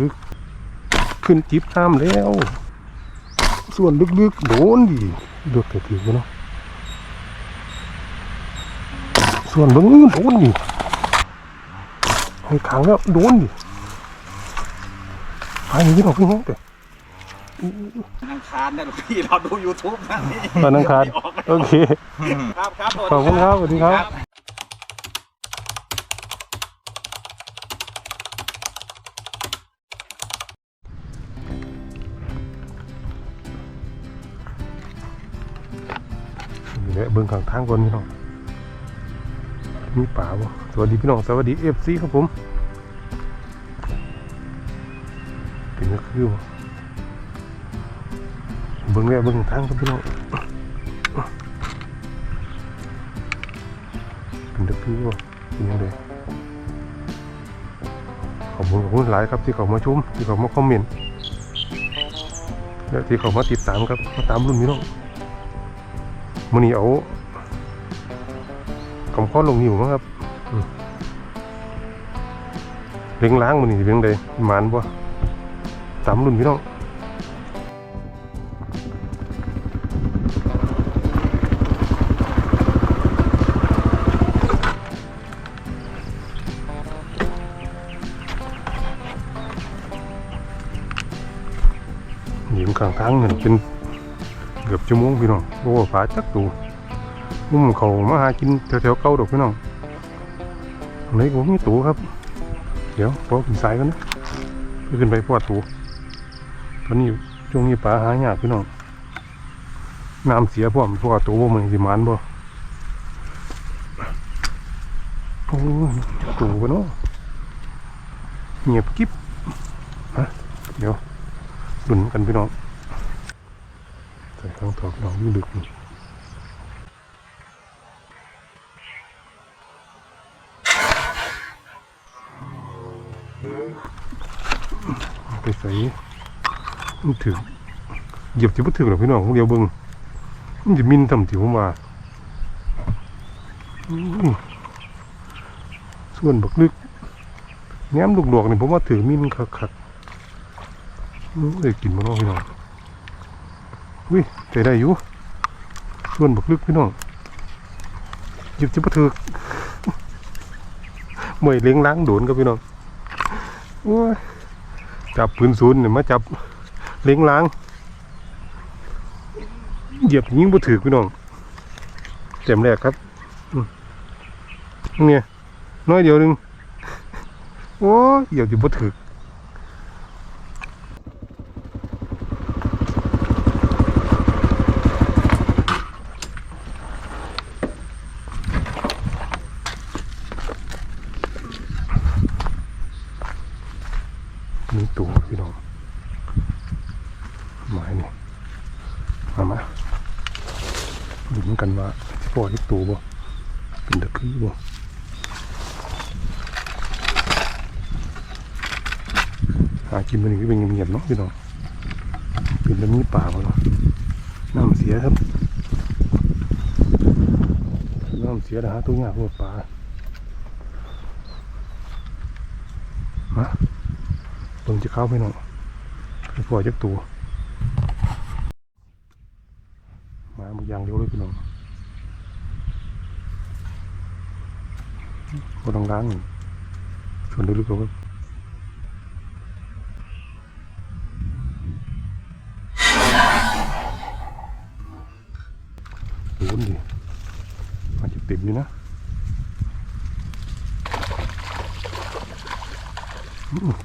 ลึกขึ้นจิบห้ามแล้ว ส่วนลึกๆโดนดิเลือกแต่ถือเนาะส่วนเบื้องอื่นโดนดิให้ขังแล้วโดนดิไปนี่เราเพิ่งแห้งแต่อังคารนะหลวงพี่เราดู YouTube นะนี่วันอังคารไม่ออกโอเค ครับครับขอบคุณครับสวัสดีครับ บิ่งข้างทางก่อนพี่น้องมีป่าบ่สวัสดีพี่น้องสวัสดีเอฟซีครับผมเป็นก็คือบ่เบิ่งแล้วเบิ่งทางครับพี่น้องเป็นตะคือบ่เป็นยังไงขอบคุณขอบคุณหลายครับที่เขามาชมที่เขามาคอมเมนต์และที่เขามาติดตามครับมาตามรุ่นพี่น้องมื่อนี้เอา กำข้อลงอยู่มั้งครับอืมเลี้ยงล้างมื่อนี้สิเลี้ยงใดหมานบ่สามรุ่นพี่น้องหญิงข้างทางเนี่ยเป็นเกือบชั่วโมงพี่น้องโอ้ฟ้าจักตู นุ่มเขามาหากินแถวๆเก่าดอกพี่น้องอันนี้ผมมีตูครับ เดี๋ยวพอขึ้นสายกันนะเพื่อขึ้นไปพอดตูตอนนี้ช่วงนี้ปลาหายากพี่น้องน้ำเสียพร้อมพวกตูบ่มันสิมันบ่โอ้ยตูกันเนาะเงียบกิ๊บฮะเดี๋ยวดุนกันพี่น้องใส่ข้างถอกน้องยิ่งดึกนี่ มันถึงเหยียบที่บ่ถึงหรอพี่น้องเดียวเบิ่งมันจะมินทำที่ผมาส่วนบักลึกแง้มลูกดอกนี่ผมว่าถือมินคักๆอื้อได้กินมาเนาะพี่น้องวิใจได้อยู่ส่วนบักลึกพี่น้องหยิบจะมาถือเมื่อยเลี้ยงล้างโดนกับพี่น้องโอ้ย จับพื้นศูนย์เนี่ยมาจับเล้งล้าง เหยียบยิงบ่ถือพี่น้องเต็มแรกครับเนี่ยน้อยเดียวหนึงโอ้เหยียบจะบ่ถือก มีตัวพี่น้องหมายนี่มามาดูเหมือนกันว่าพอที่ตัวบ่เป็นตะคือบ่หากินมันนี่เป็นเงียบๆเนาะพี่น้องเป็นแล้วมีป่าบ่เนาะน้ำเสียครับน้ำเสียนะฮะตัวยากพวกป่ามาเบิ่งจะเข้าไปหน่อยไปปล่อยจักตัวมาบางอย่างเร็วเลยพี่น้องบนล้างล้างส่วนลึกๆก็ อยู่นะ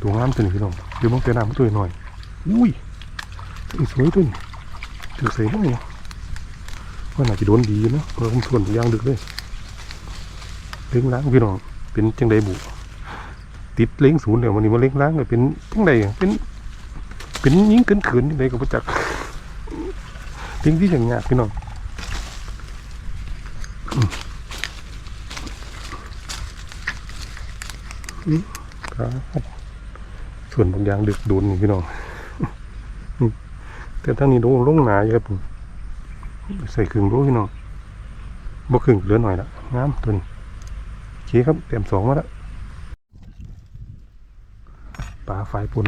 ตัวงามตัวนี้พี่น้องเดี๋ยวมองเตน้ำตัวหน่อยอุ้ยตัวสวยตัวนี้ถือใส่ได้เนาะว่าน่าจะโดนดีนะเพราะผมส่วนยางดึกเลยเล้งล้างพี่น้องเป็นจังใดบุติดเล้งศูนย์เดี๋ยววันนี้มาเล้งล้างก็เป็นจังใดเป็น เป็นยิงเกินขืนจังใดก็ประจักษ์เล้งที่อย่างเงี้ยพี่น้อง ครับส่วนบางอย่างดึกดนนี่พี่น้องแต่ทั้งนี้ลงลงหนาอยู่ครับผมใส่ครึ่งรู้พี่น้องบ่ครึ่งเหลือหน่อยละงามตัวนี้โอเคครับเต็มสองมาแล้วปลาฝายฝน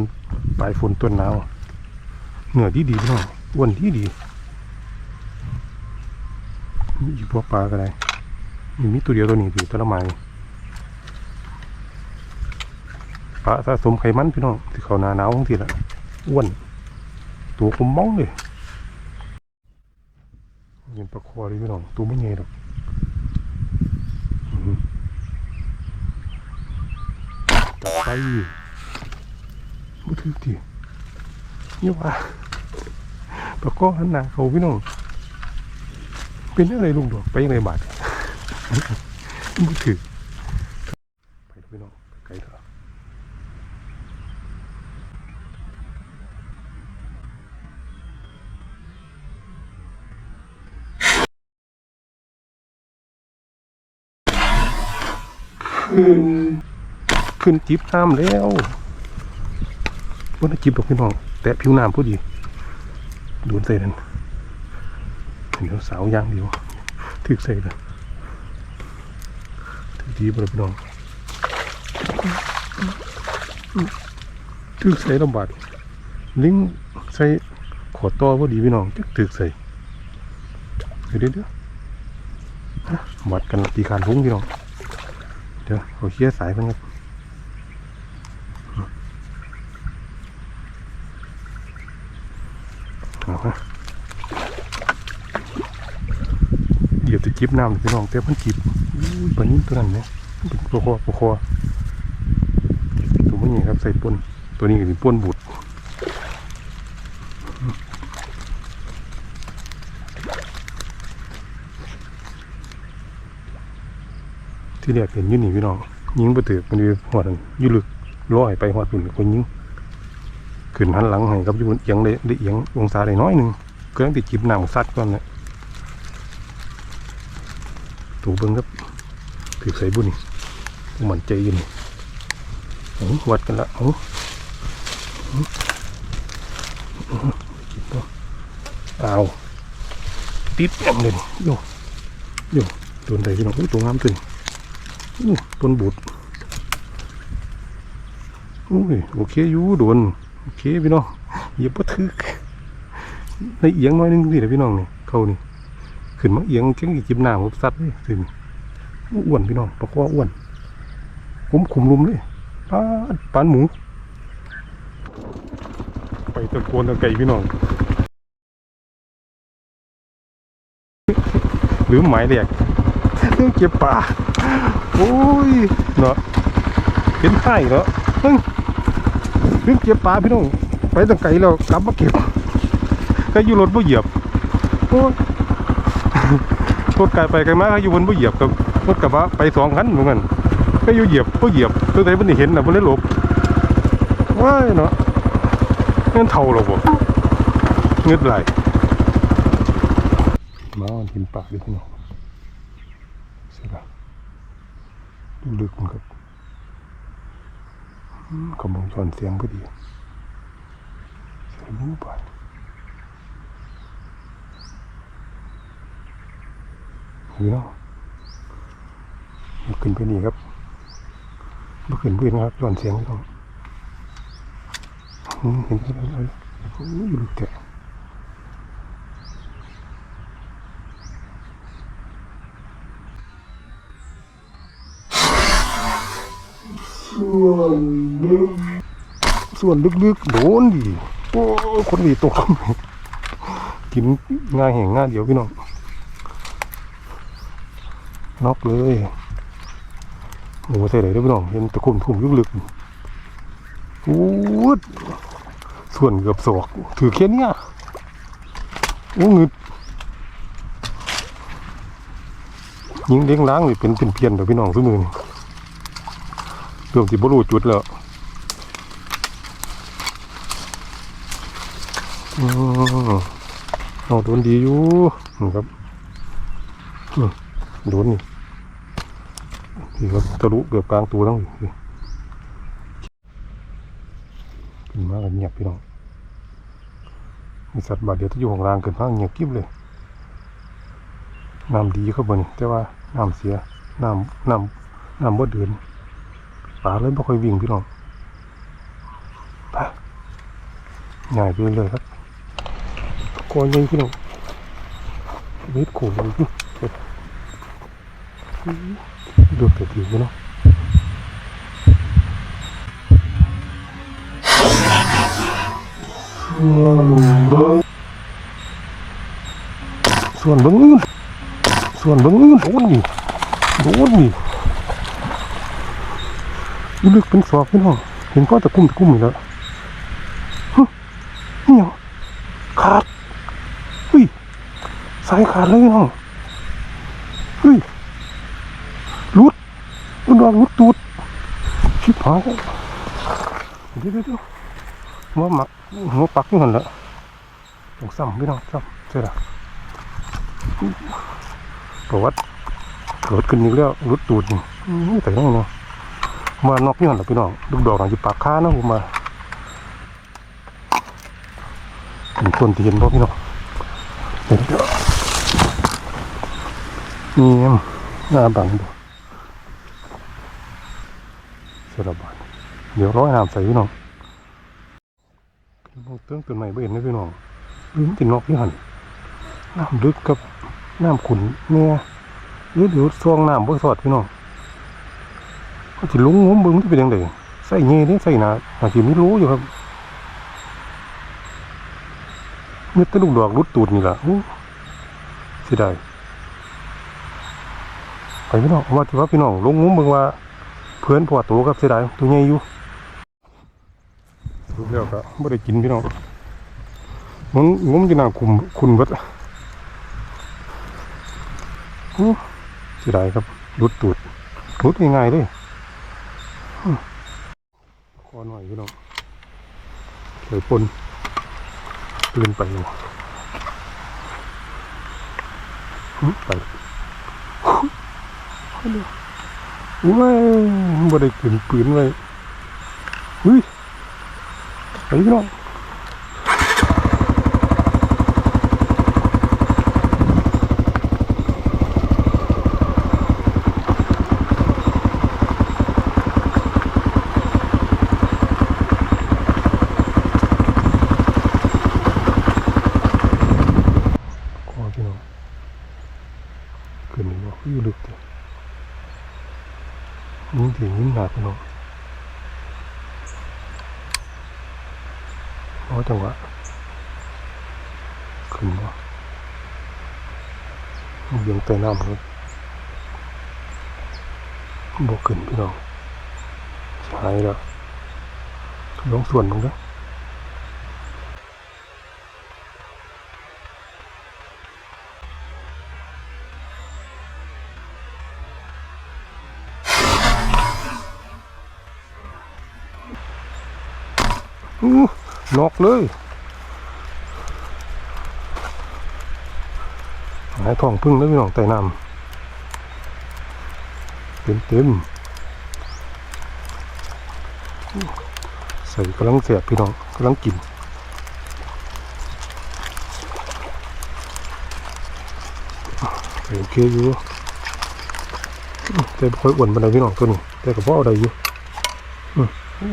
ปลายฝนต้นหนาวเหนือดีดีพี่น้องอ้วนดีดีมีพวกปลาก็ได้มีตัวเดียวตัวนี้ดีตัวละไม้ ปลาสะสมไขมันพี่น้องที่เขาหนาหนาวทั้งทีละอ้วน ตัวคมมองเลยเห็นปลาคอเลยพี่น้องตัวไม่ใหญ่หรอกจับไปบ่ถือทีนี่ว่าปลาคอหันหน้าเขาพี่น้องเป็นอะไรลุงดอกไปยังไงบาดบ่ถือไปเถอะพี่น้องไปไกลเถอะ ขึ้น ขึ้นจิบน้ำแล้วว่าจิบดอกพี่น้อง แตะผิวน้ำพอดีโดนใส่นั่นเดี๋ยวสาวย่างเดียวถึกใส่เลยถึกดีบ่ล่ะพี่น้องถึกใส่ลำบากลิงใส่ขอต่อพอดีพี่น้องจึกถึกใส่เดี๋ยวเดี๋ยววัดกันตีการทุ่งพี่น้อง เดี๋ยวเขาเคลียร์สายพันครับเหยียบจะจิบน้ำพี่น้องเต้มันจิบอุ้ยปลานี้ตัวนั้นเนี่ยเป็นปลาคอปลาคอตัวนี้ครับใส่ป่นตัวนี้ก็เป็นป่นบุตร ที่แรกเห็นยืนนี่พี่น้องยิงประตือมันอยู่หัวนั่นอยืลึกร้อยไปหัวปุ่นคนยิงขึ้นหันหลังให้ครับยูบนเอียงได้ได้เอียงองศาได้น้อยหนึ่งก็ต้องติดจิบหน้ำซัดก่อนนะถูเบิ้งครับถือใส่บุญมันใจอยินเอาวัดกันละเอาเอาเอาจิบบ่เอาติดแอมเลยโยโยโดนใดพี่น้องอุ้ยตัวงามตัวนี้อู้ ต้นบุตรอุ้ยโอเคอยู่โดนโอเคพี่น้องเหยียบปะทึกในเอียงน้อยนึงนี่แหละพี่น้องนี่เขานี่ขึ้นมาเอียงเก่งจิบหน้าผมสัตว์เลยถึงอ้วนพี่น้องปลาคออ้วนผมขุมลุมเลยปาปานหมู ไปตะโกนตะไก่พี่น้องหรือหมายแรกเรื่องเก็บปลา โอ้ยเนาะเป็นไข่เนาะเฮ้ยเรื่งเก็บปลาพี่น้องไปตั้งไกลแล้วกลับมาเก็บก็อยู่รถบ่เหยียบโอ้รถไกลไปไกลมาก็อยู่บนบ่เหยียบกับรถกระบะไปสองคันเหมือนกันก็อยู่เหยียบบ่เหยียบตัวไหนมันได้เห็นน่ะมันได้หลบว้ายเนาะนั่นเท่าหรอบ่เงืดไหลมาวันกินปลาดิพี่น้องเสียละ ลึกครับกำลังชอนเสียงพอดีใส่หมูไปนี่เนาะขึ้นไปนี่ครับมาขึ้นไปนะครับชอนเสียงพี่น้องเห็นไหมเลยโอ้ยลึกแก ส่วนลึกๆโดนดิโอ้คนดีตกกินง่ายแห่งง่ายเดียวพี่น้องนอกเลยโอ้ใส่ไหนด้วยพี่น้องเห็นตะคุ่มทุ่มลึกๆอู้ดส่วนเกือบศอกถือแค่เนี้ยโอ้งึดยิงเลี้ยงล้างเลยเป็นเป็นเพียนเดี๋ยวพี่น้องซื้อมือนี่ รื่องที่บรูจุดแล้วอืมเอาโดนดีอยู่นี่ครับโดนนี่นี่ครับทะลุเกือบกลางตัวทั้งขึ้นมากันเงียบพี่น้องมีสัตว์บาดเดียวที่อยู่ของรางเกินพังเงียบกิ๊บเลยน้ำดีเข้าบนแต่ว่าน้ำเสียน้ำน้ำน้ำบ่เดือนาเลยไม่ค่อยวิ่งพี่น้องไปง่ายไปเลยครับก้อนใหญ่พี่น้องนิดขูดเลยพี่ดูแต่ดีพี่น้องส่วนบิ้งอื่นส่วนบิ้งอื่นโดนนี่โดนนี่อยู่ ลึกเป็นศอกพี่น้องเห็นก็ตะกุ่มตะกุ่มอยู่แล้วนี่เหรอขาดเฮ้ยสายขาดเลยน้องเฮ้ยรุดรุดดอกรุดตูดชิบหายเดี๋ยวเดี๋ยวเดี๋ยวหัวหมักหัวปักอยู่หันละต้องซ้ำพี่น้องซ้ำเสร็จละประวัติเกิดขึ้นอีกแล้วรุดตูดนี่อื้อแต่ยังไงเนาะ มานอกนี่หันละพี่น้องลูกดอกหลังจะปากค้าเนาะผมมาถึงต้นที่เห็นบ่พี่น้องเดี๋ยวเดี๋ยวนี่มหน้าบังดูสร็จแล้วบาดเดี๋ยวร้อยน้ำใส่พี่น้องมองเตื้องต้นใหม่บ่เห็นนะพี่น้องลืมติดนอกพี่หันน้ำลึกกับน้ำขุนเนี่ยหรือเดี๋ยวซองน้ำบ่สอดพี่น้อง ก็สิลุงงมเบิ่งที่เป็นยังไงใส่เงี้ยนี่ใส่หนาบางทีไม่รู้อยู่ครับมีแตลูกดอกรุดตูดนี่ล่ะอู้เสียดายไปพี่น้องว่าที่ว่าพี่น้องลงงุ้มเบิ่งว่า เพื่อนพอตัวกับเสียดายตัวใหญ่อยู่รูปแล้วก็ไม่ได้กินพี่น้องมันงุ้มจะน่าคุมคุณเบิดอู้เสียดายครับรุดตูดรุดง่ายๆเลยอื้อค อหน่อยพี่น้องเลยปนตื่นไปอยู่หึไปว้ายบ่ได้ขึ้นปืนไว้เฮ้ยไปพี่น้องขอพี่น้องขึ้นนี่บ่อยู่ลึกเด้ยิงถึงยิงหนาพี่น้องรอจังหวะขึ้นบ่ มันยังใต้น้ำเลยบ่ขึ้นพี่น้องใช่แล้วลองส่วนมึงเด้ออู้นอกเลยายทองพึ่งแล้วพี่น้องไต่น้ำเต็มเต็มใส่กำลังเสียบพี่น้องกำลังกินโอเคอยู่แต่ค่อยอ้วนปานใดพี่น้องตัวนี้แต่ก็พอเอาได้อยู่อืมโอ้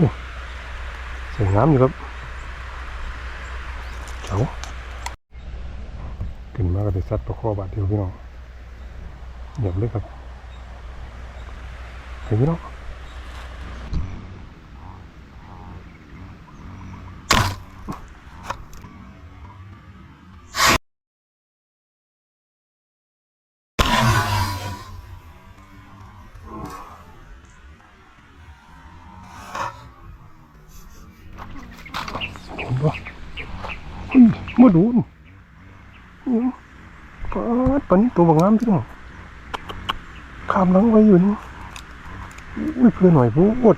สวยงามอยู่ครับเจ้า ขึ้นมาก็ได้ซัดประคอบาดเดียวพี่น้องเหยียบเลยครับเห็นพี่น้องมาดูนันนี้ตัวบางงามพี่น้องขามหลังไว้อยู่นี่อุ้ยเพื่อนหน่อยพูด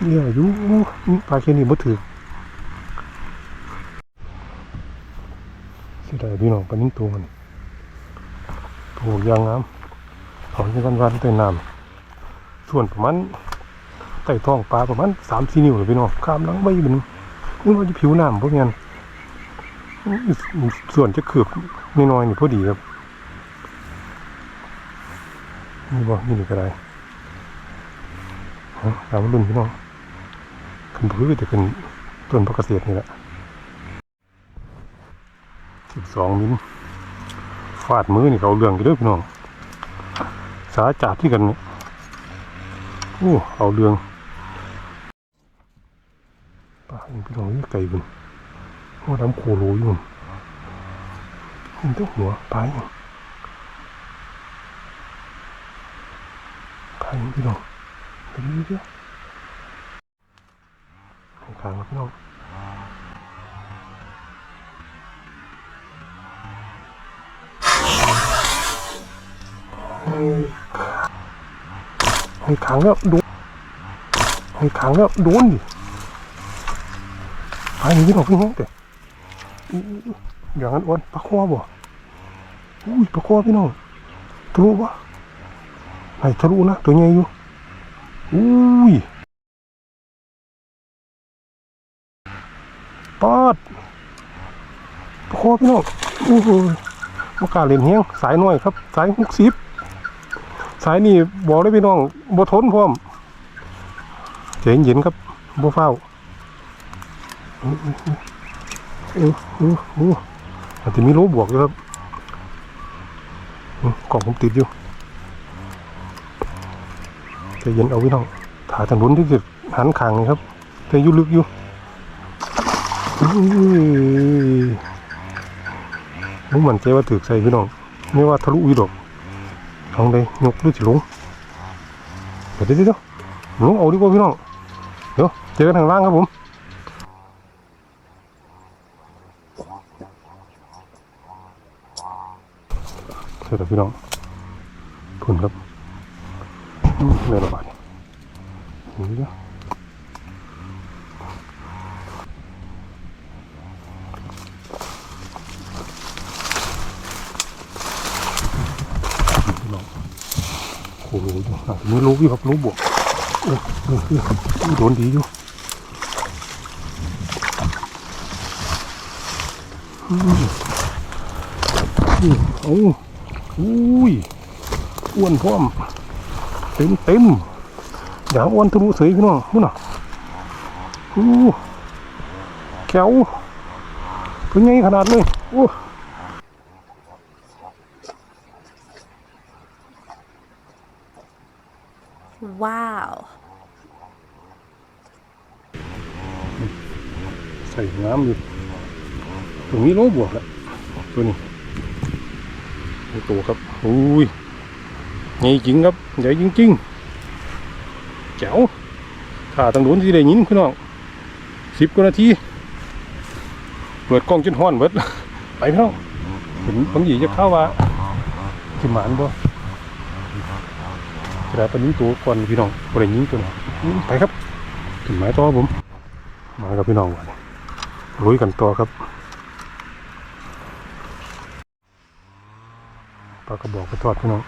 เนี่ยอยู่นี่ปลาเชนี่บ่ถือเสียดายพี่น้องปันนี้ตัวมันตัวอยางงามถอนกันวันๆใต้น้ำส่วนประมาณใต้ท้องปลาประมาณสามสี่นิ้วเลยพี่น้องข้ามหลังใบอยู่นี่นี่ว่าจะผิวน้ำพวกนี้ส่วนจะขืบ น้อยๆนี่พอดีครับนี่บอกนี่นี่ก็ได้เอาตามรุ่นพี่น้องขึ้นพื้นแต่ขึ้นต้นพักเกษตรนี่แหละสิบสองมิลฟาดมือนี่เขาเรื่องกันเด้อพี่น้อง สาจัดที่กันนี่โอ้เอาเรื่องปลาอีกพี่น้องนี่ไก่บุญโอ้น้ำโคโลอยู่ มันมันต้องหัวปลาอีกปลาอีกพี่น้องไปดูดิให้ขางครับพี่น้องให้ขางแล้วโดนให้ขางแล้วโดนดิปลาอีกพี่น้องพี่น้องแต่อู้อย่างนั้นอ้วนปลาคอบ่ อุ้ยปลาคอพี่น้องทะลุวะไหนทะลุนะตัวใหญ่อยู่อุ้ยปอดโอ้โหพี่น้องโอ้โหมากาเล่นเฮียงสายหน่อยครับ สายหกสิบสายนี่บอกเลยพี่น้องบ่ทนพร้อมเจ๋งเย็นครับบ่เฝ้าเออเออเออเอออาจจะมีโลบวกอยู่ครับ กล่องผมติดอยู่ใจเย็นเอาพี่น้องถ่ายทางนู้นที่จะหันขางนี่ครับแต่ยู่ลึกอยู่อุ้ยผมมั่นใจว่าถือใส่พี่น้องไม่ว่าทะลุอีดอกทางใดยกหรือจะลงเดี๋ยวเดี๋ยวเดี๋ยวลงเอาดีกว่าพี่น้องเดี๋ยวเจอกันทางล่างครับผม เสร็จแล้วพี่น้องทุนครับอืมเลยระบาดนี่เดี๋ยวโอ้โหอยู่อะมีรู้อยู่ครับรู้บวกเออเออเออโดนดีอยู่อืมอืมโอ้ อุ้ยอ้วนพร้อม เต็มเต็มอย่างอ้วนทะลุเสยพี่น้องนู่นน่ะอู้แก้วเป็นไงขนาดเลยโอ้ Wow. ใส่น้ำอยู่ตรงนี้โลบวกแล้วตัวนี้นี่ ตัวครับอุ้ยใหญ่จริงครับใหญ่จริงๆแจ๋วถ้าทางโน้นที่ได้ยินพี่น้องสิบกว่านาทีเปิดกล้องจนห้อนเบิดไปพี่น้องเห็นบางหยีจะเข้าว่าที่หมานบ่กระดาษปนนี้ตัวก่อนพี่น้องบ่ได้ยิงตัวน้อืมไปครับถึงหมายต่อผมมากับพี่น้องวันลุยกันต่อครับ ปลากระบอกไปทอดพี่น้อง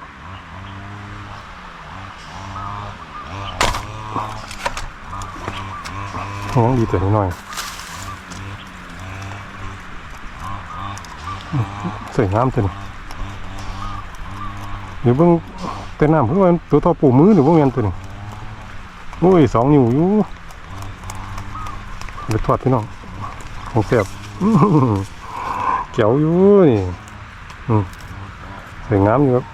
ห้องดีแต่นิดหน่อยอืมใส่น้ำตัวนี้เดี๋ยวเบิ่งแต่น้ำเพื่อว่าตัวทอปูมือหรือว่าเงินตัวนี้โอ้ยสองนิ้วอยู่ไปทอดพี่น้องของเสียบอื้อหือเจ๋วอยู่นี่อืม สวยงามอยู่ครับ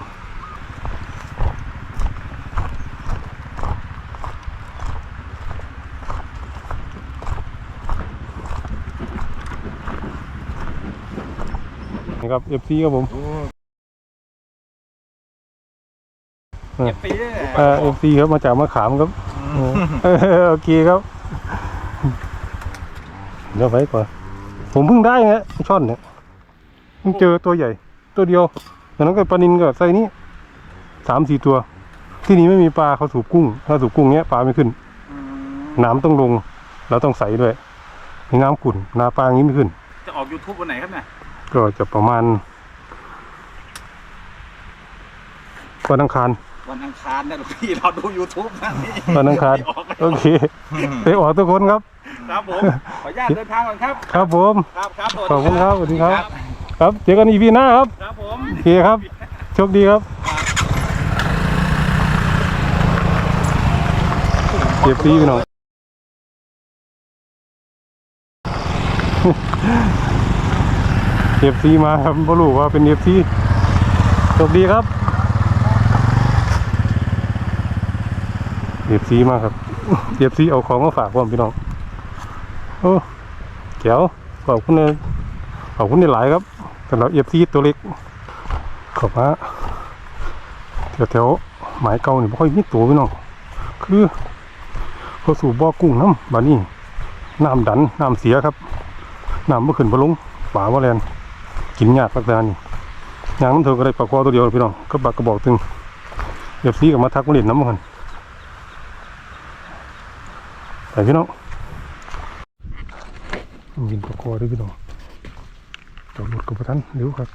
นี่ครับ FC ครับผมเก็บปีเลยเอ่อ FC ครับมาจากมะขามครับเออโอเคครับเดี๋ยวไว้ก่อนผมเพิ่งได้ฮะช่อนเนี่ยเพิ่งเจอตัวใหญ่ ตัวเดียว แต่นั้นก็ปลานินก็ไซส์นี้สามสี่ตัว ที่นี่ไม่มีปลาเขาสูบกุ้ง ถ้าสูบกุ้งเนี้ยปลาไม่ขึ้น น้ำต้องลง เราต้องใส่ด้วยมีน้ำขุ่นนาปลาอย่างนี้ไม่ขึ้น จะออก YouTube วันไหนครับเนี่ยก็จะประมาณวันอังคารวันอังคารนะหลวงพี่เราดู YouTube นะนี่วันอังคารไม่ออกเลยโอเคไปออกทุกคนครับ ครับผม ขออนุญาตเดินทางก่อนครับ ครับผม ครับครับสวัสขอบดีคุณครับสวัสดีครับ ครับเจอกันอีพีหน้าครับครับผมโอเคครับ โชคดีครับเก็บซีพี่น้องเอฟซีมาครับบ่รู้ว่าเป็นเอฟซีสวัสดีครับเอฟซีมาครับเอฟซีเอาของมาฝากพร้อมพี่น้อง โอ้เจ๋วขอบคุณเลยขอบคุณในหลายครับ สำหรับเอฟซีตัวเล็กขอบมาแถวแถวๆหมายเก่านี่บ่ค่อยมีตัวพี่น้องคือเขาสู่บ่อกุ้งน้ำบานี้น้ำดันน้ำเสียครับน้ำบ่ขึ้นบ่ลงป่าบ่แลนกินยากลักษณะนี่ยางมันเถอะก็ได้ปลาคอตัวเดียวพี่น้องก็ปากกระบอกตึงเดี๋ยวซีกับมาทักมาเล่นน้ำมันไปพี่น้องกินปลาคอด้วยพี่น้อง จอดรถกับประทันเร็วครับ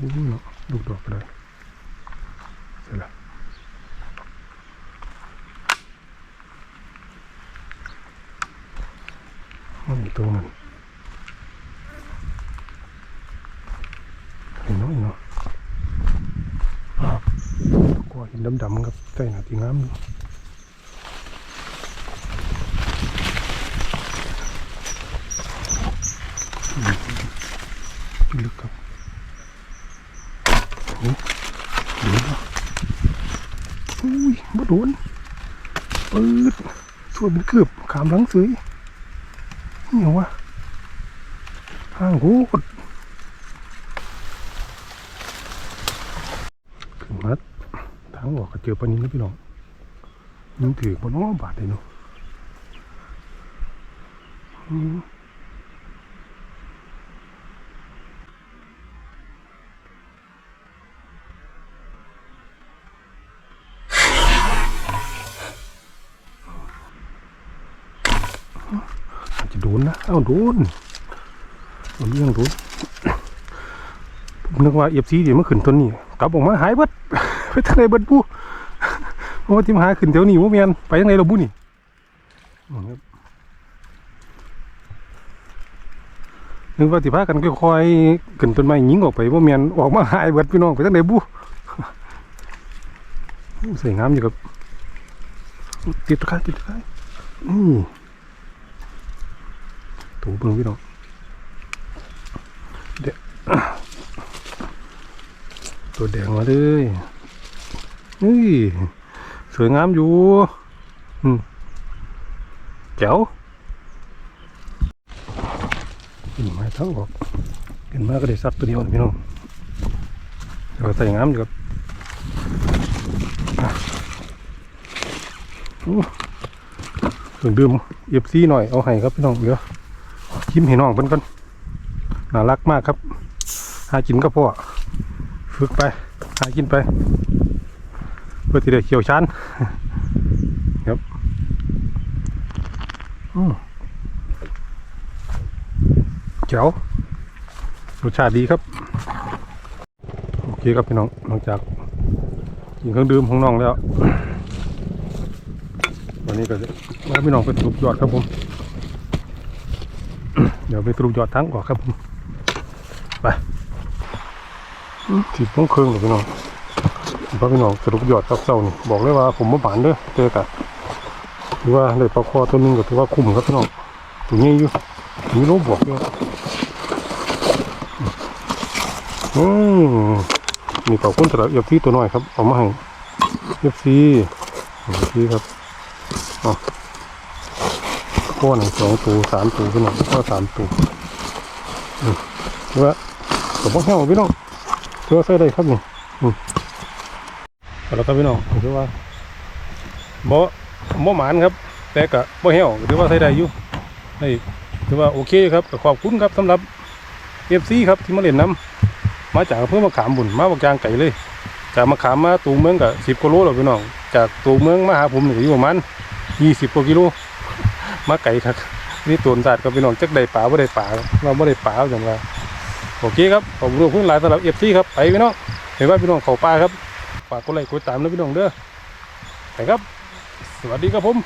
ดูเนาะดูดอกไปเลยเสร็จแล้วมันอีกตัวหนึงเห็นน้อยเนาะกว่าห็นดำๆครับใส่หนาทีงามอยู่อืมลึกครับโอ้โดนเนาะอุ้ยบ่โดนปืดส่วนเป็นเกือบขามหลังซื้อนี่วะทางโหดขึ้นมาทางออกก็เจอปลานินนะพี่น้องยิงถือบนน้องบาดเลยเนาะ เอ้าโดนโดนเรื่องโดนผมนึกว่าเอฟซีเดี๋ยวมาขึ้นต้นนี้กลับออกมาหายเบิดไปทางไหนเบิดบูเพราะว่าที่มหาขึ้นแถวนี้ว่าเมียนไปทางไหนเราบูนี่นึกว่าที่พากันค่อยๆขึ้นต้นไม้ยิงออกไปว่าเมียนออกมาหายเบิดพี่น้องไปทางไหนบูอู้ใส่งามอยู่ครับติดตะไคร้ติดตะไคร้อืม ถูเบิ่งพี่น้องเดตัวแดงมาเลยนี่สวยงามอยู่อืมแจ๋วกินไม้ทั้งออกกินมาก็ได้ซักตัวเดียวนพี่น้องเดี๋ยวใส่งามอยู่ครับอะอู้เครื่องดื่มเอฟซีหน่อยเอาให้ครับพี่น้องเดี๋ยว ชิมให้น้องเพิ่นก่อนน่ารักมากครับ หากินก็พอฝึกไป หากินไป เพื่อที่ได้เขียวชันครับเจ๋วรสชาติดีครับ โอเคครับพี่น้องหลังจากกินเครื่องดื่มของน้องแล้ววันนี้ก็จะมาพี่น้องไปสรุปยอดครับผม เดี๋ยวไปสรุปยอดทั้งก่อนครับผมไปสิบโมงเครึ่งเลยพี่น้องพระพี่น้องสรุปยอดครับเศร้านี่บอกเลยว่าผมมาบานเด้อเจอกันถือว่าได้ปลาคอตัวหนึงก็ถือว่าคุ้มครับพี่น้องตัวนี้อยู่มีโลบวกอยู่อืมมีปลาคุ้นสลับเอฟซีตัวน้อยครับ เอามาให้เอฟซีเอฟซีครับอ๋อ ก้อนงสองตัวสามตัวพี่น้องก็สามตัวอืมถือว่าผมว่าแห้งพี่น้องเชื่อใส่ได้ครับนี่อือาแล้วครับพี่น้องถือว่าบ่บ่หมานครับ แต่ก็บ่เหี่ยวถือว่าใส่ได้อยู่ได้ถือว่าโอเคครับขอบคุณครับสำหรับ FC ครับที่มาเล่นน้ำมาจากเพื่อมาขามบุญมาบอกยางไก่เลยจากมาขามมาตูเมืองก็สิบกิโลแล้วพี่น้องจากตูเมืองมาหาผมนี่ก็อยู่ประมาณยี่สิบกว่ากิโล มาไก่ครับนี่ตัวสัตว์กับพี่น้องจักได้ป่าบ่ได้ป่าเราบ่ได้ป่าอย่างไรโอเคครับผมรู้พื้นหลายสำหรับเอฟซีครับไปพี่น้องเห็นว่าพี่น้องเขาป่าครับฝากกดไลค์กดติดตามนะพี่น้องเด้อไปครับ สวัสดีครับผม